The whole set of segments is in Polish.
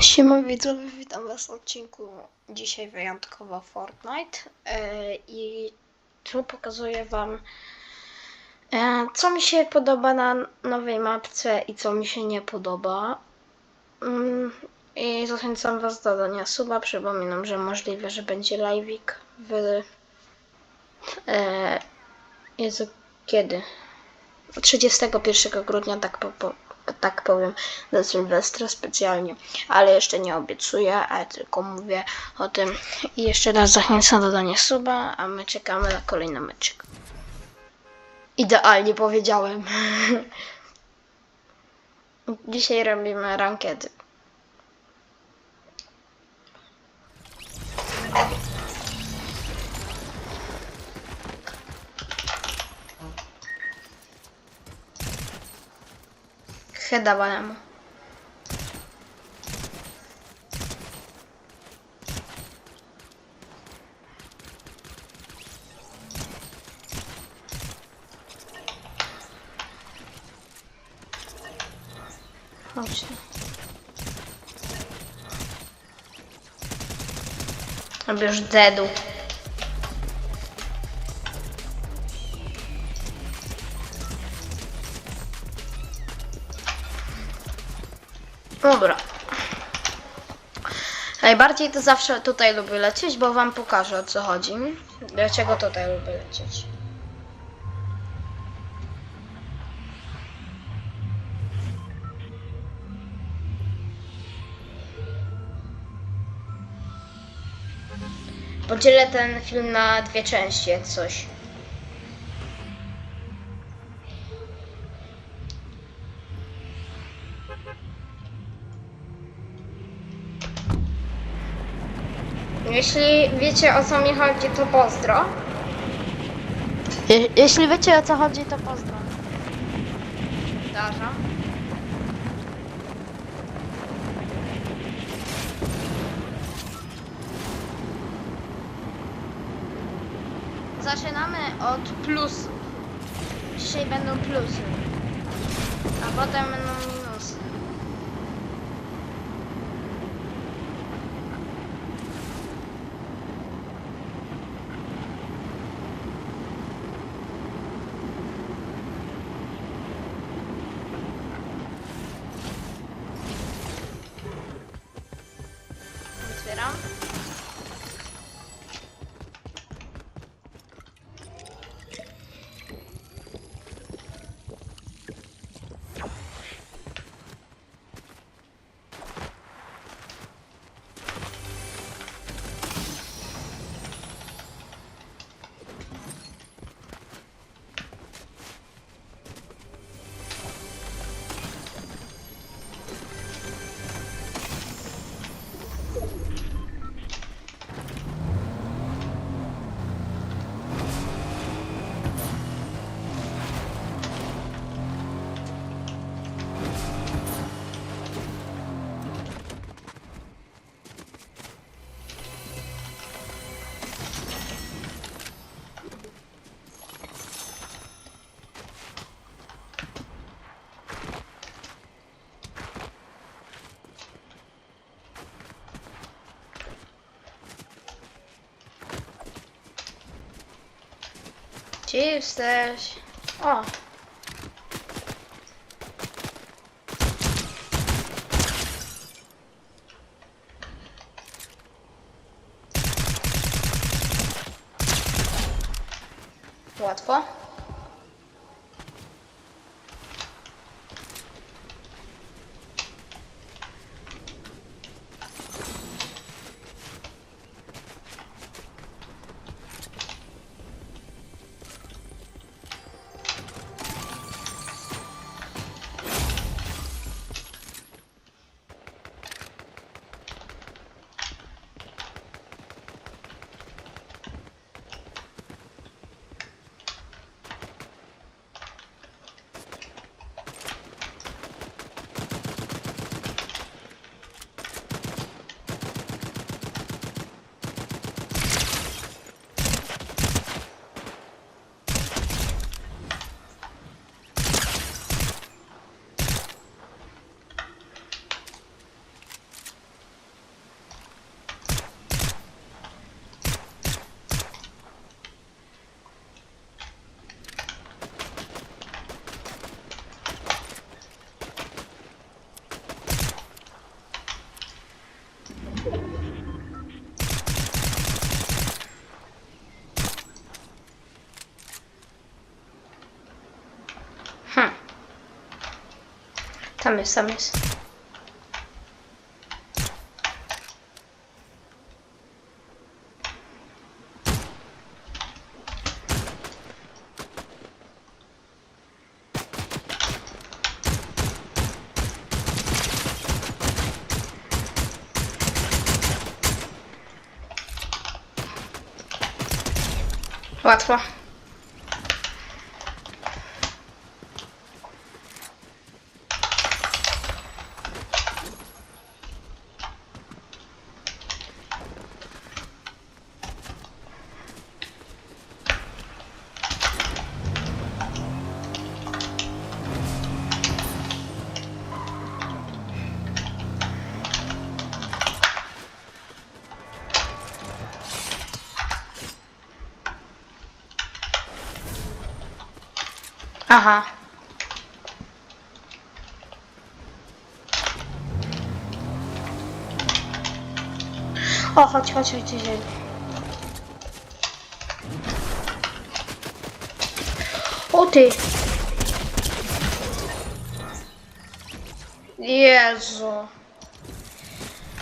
Siema widzowie, witam was w odcinku dzisiaj wyjątkowo Fortnite. E, i tu pokazuję wam e, co mi się podoba na nowej mapce i co mi się nie podoba. Mm, i zachęcam was do dania suba, przypominam, że możliwe, że będzie live'ik w e, Jezu, kiedy? 31 grudnia, tak, po, po, tak powiem, do Sylwestra specjalnie, ale jeszcze nie obiecuję, ale tylko mówię o tym. I jeszcze raz zachęcam do dania suba, a my czekamy na kolejny meczek. Idealnie powiedziałem. Dzisiaj robimy rankiedy. Headawałem. Chodź. Robisz dedu. Dobra. Najbardziej to zawsze tutaj lubię lecieć, bo wam pokażę o co chodzi. Dlaczego tutaj lubię lecieć. Podzielę ten film na dwie części, jak coś. Jeśli wiecie o co mi chodzi, to pozdro. Je- jeśli wiecie o co chodzi, to pozdro. Darza. Zaczynamy od plusu. Dzisiaj będą plusy. A potem będą 안녕 Gdzie jesteś? O! Łatwo. Tam jest, tam jest. Łatwo. Aha. O, chodź, chodź, chodź, chodź. O ty! Jezu.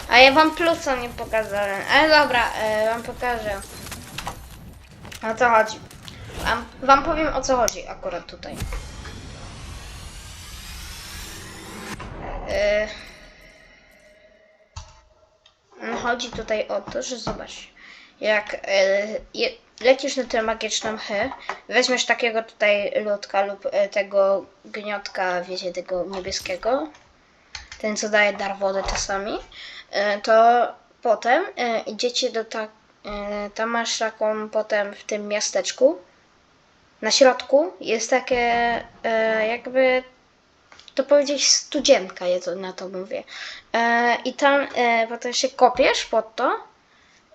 A ja wam plusa nie pokazałem. Ale dobra, e, wam pokażę. O co chodzi. Wam, wam powiem o co chodzi akurat tutaj. No, chodzi tutaj o to, że zobacz, jak je, lecisz na tę magiczną chy, weźmiesz takiego tutaj ludka lub e, tego gniotka, wiecie, tego niebieskiego, ten co daje dar wody czasami, to potem idziecie do tak, tam masz taką potem w tym miasteczku, na środku jest takie e, jakby to powiedzieć studzienka, ja to, na to mówię. E, I tam e, potem się kopiesz pod to,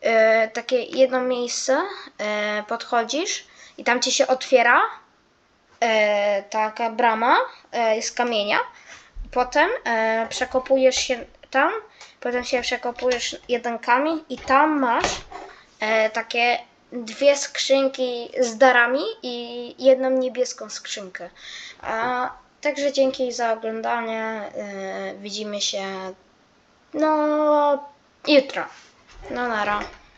e, takie jedno miejsce, e, podchodzisz i tam ci się otwiera e, taka brama e, z kamienia. Potem e, przekopujesz się tam, potem się przekopujesz jeden kamień i tam masz e, takie dwie skrzynki z darami i jedną niebieską skrzynkę. A, także dzięki za oglądanie. E, widzimy się no jutro. No nara.